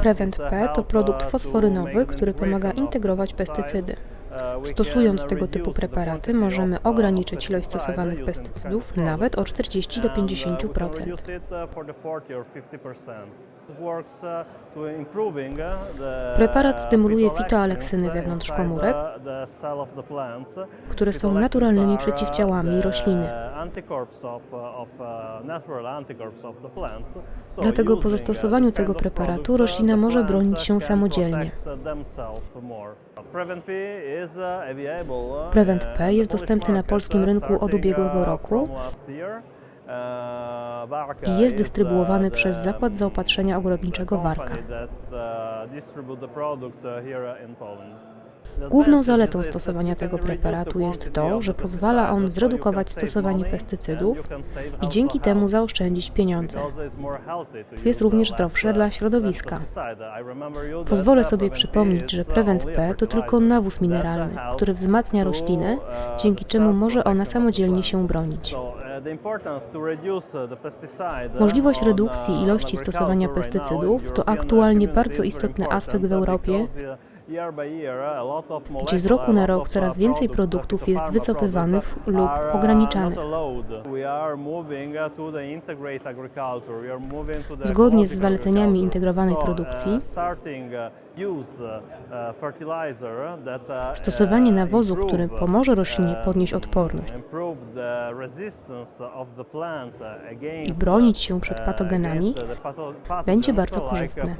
Prevent P to produkt fosforynowy, który pomaga integrować pestycydy. Stosując tego typu preparaty możemy ograniczyć ilość stosowanych pestycydów nawet o 40 do 50%. Preparat stymuluje fitoaleksyny wewnątrz komórek, które są naturalnymi przeciwciałami rośliny. Dlatego po zastosowaniu tego preparatu roślina może bronić się samodzielnie. Prevent P jest dostępny na polskim rynku od ubiegłego roku i jest dystrybuowany przez Zakład Zaopatrzenia Ogrodniczego Warka. Główną zaletą stosowania tego preparatu jest to, że pozwala on zredukować stosowanie pestycydów i dzięki temu zaoszczędzić pieniądze. Jest również zdrowsze dla środowiska. Pozwolę sobie przypomnieć, że Prevent P to tylko nawóz mineralny, który wzmacnia roślinę, dzięki czemu może ona samodzielnie się bronić. Możliwość redukcji ilości stosowania pestycydów to aktualnie bardzo istotny aspekt w Europie, gdzie z roku na rok coraz więcej produktów jest wycofywanych lub ograniczanych. Zgodnie z zaleceniami integrowanej produkcji, stosowanie nawozu, który pomoże roślinie podnieść odporność i bronić się przed patogenami, będzie bardzo korzystne.